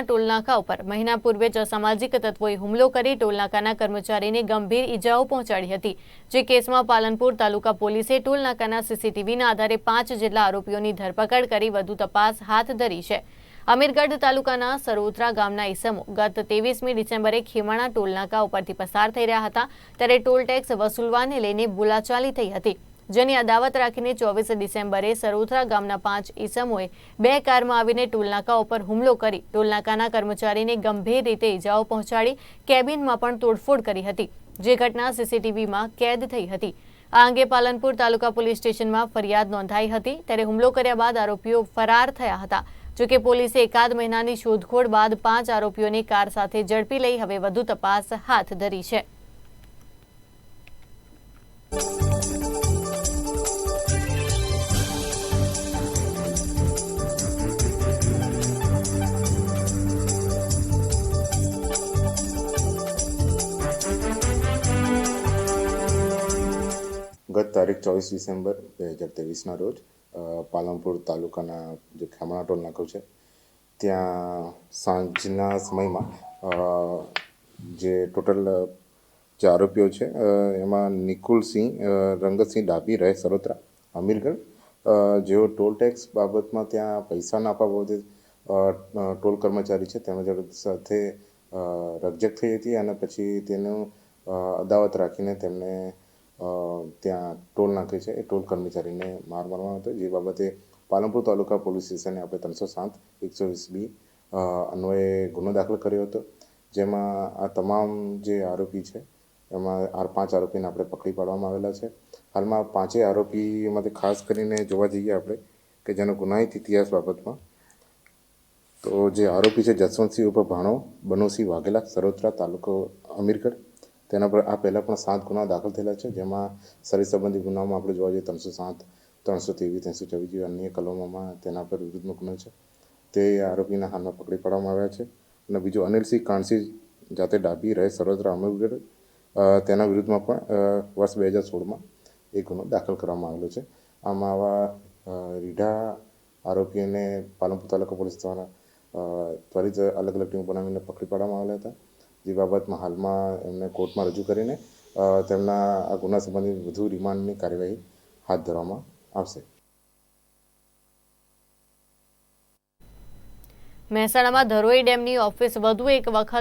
ટોલનાકા ઉપર. મહિના પૂર્વે જ અસામાજિક તત્વોએ હુમલો કરી ટોલનાકાના કર્મચારીને ગંભીર ઈજાઓ પહોંચાડી હતી. જે કેસમાં પાલનપુર તાલુકા પોલીસે ટોલનાકાના સીસીટીવીના આધારે પાંચ જેટલા આરોપીઓની ધરપકડ કરી વધુ તપાસ હાથ ધરી છે. અમીરગઢ તાલુકાના સરોત્રા ગામના ઈસમો ગત ત્રેવીસમી ડિસેમ્બરે ખીમાણા ટોલનાકા ઉપરથી પસાર થઈ રહ્યા હતા. ત્યારે ટોલ ટેક્સ વસૂલવાને લઈને બોલાચાલી થઈ હતી. જેની અદાવત રાખીને ચોવીસ ડિસેમ્બરે સરોથરા ગામના પાંચ ઈસમોએ બે કારમાં આવીને ટોલનાકા ઉપર હુમલો કરી ટોલનાકાના કર્મચારીને ગંભીર રીતે ઇજાઓ પહોંચાડી કેબિનમાં પણ તોડફોડ કરી હતી, જે ઘટના સીસીટીવીમાં કેદ થઈ હતી. આ અંગે પાલનપુર તાલુકા પોલીસ સ્ટેશનમાં ફરિયાદ નોંધાઈ હતી, ત્યારે હુમલો કર્યા બાદ આરોપીઓ ફરાર થયા હતા. જોકે પોલીસે એકાદ મહિનાની શોધખોળ બાદ પાંચ આરોપીઓને કાર સાથે ઝડપી લઈ હવે વધુ તપાસ હાથ ધરી છે. ગત તારીખ ચોવીસ ડિસેમ્બર બે હજાર ત્રેવીસના રોજ પાલનપુર તાલુકાના જે ખેમણા ટોલ નાકું છે, ત્યાં સાંજના સમયમાં જે ટોટલ જે આરોપીઓ છે એમાં નિકુલસિંહ રંગતસિંહ ડાભી, રહે સરોત્રા, અમીરગઢ જેઓ ટોલ ટેક્સ બાબતમાં ત્યાં પૈસા ના આપવા બાબતે ટોલ કર્મચારી છે, તેમજ સાથે રકજક થઈ હતી અને પછી તેનું અદાવત રાખીને તેમને ત્યાં ટોલ નાખે છે, એ ટોલ કર્મચારીને માર મારવાનો હતો જે બાબતે પાલનપુર તાલુકા પોલીસ સ્ટેશને આપણે ત્રણસો સાત, એકસો વીસ બી અન્વયે ગુનો દાખલ કર્યો હતો. જેમાં આ તમામ જે આરોપી છે, એમાં આ પાંચ આરોપીને આપણે પકડી પાડવામાં આવેલા છે. હાલમાં પાંચેય આરોપીમાંથી ખાસ કરીને જોવા જઈએ આપણે, કે જેનો ગુનાહિત ઇતિહાસ બાબતમાં, તો જે આરોપી છે જસવંતસિંહ ઉપર ભાણો, બનોસિંહ વાઘેલા, સરોત્રા તાલુકો અમીરગઢ તેના પર આ પહેલાં પણ સાત ગુના દાખલ થયેલા છે, જેમાં શરીર સંબંધી ગુનામાં આપણે જોવા જઈએ ત્રણસો સાત, ત્રણસો ત્રેવીસ, ત્રણસો ચોવીસ જેવી અન્ય કલમોમાં તેના પર વિરુદ્ધનો ગુનો છે. તે આરોપીના હાલમાં પકડી પાડવામાં આવ્યા છે અને બીજો અનિલસિંહ કાણસિંહ જાતે ડાબી રહે સરોજરા અમરગઢ તેના વિરુદ્ધમાં પણ વર્ષ બે હજાર સોળમાં એ ગુનો દાખલ કરવામાં આવેલો છે. આમાં આવા રીઢા આરોપીઓને પાલનપુર તાલુકા પોલીસ દ્વારા ત્વરિત અલગ અલગ ટીમ બનાવીને પકડી પાડવામાં આવેલા હતા. જે બાબતમાં હાલમાં એમને કોર્ટમાં રજૂ કરીને તેમના આ ગુના સંબંધિત વધુ રિમાન્ડની કાર્યવાહી હાથ ધરવામાં આવશે. મહેસાણામાં ધરોઈ ડેમની ઓફિસ વધુ એક વખત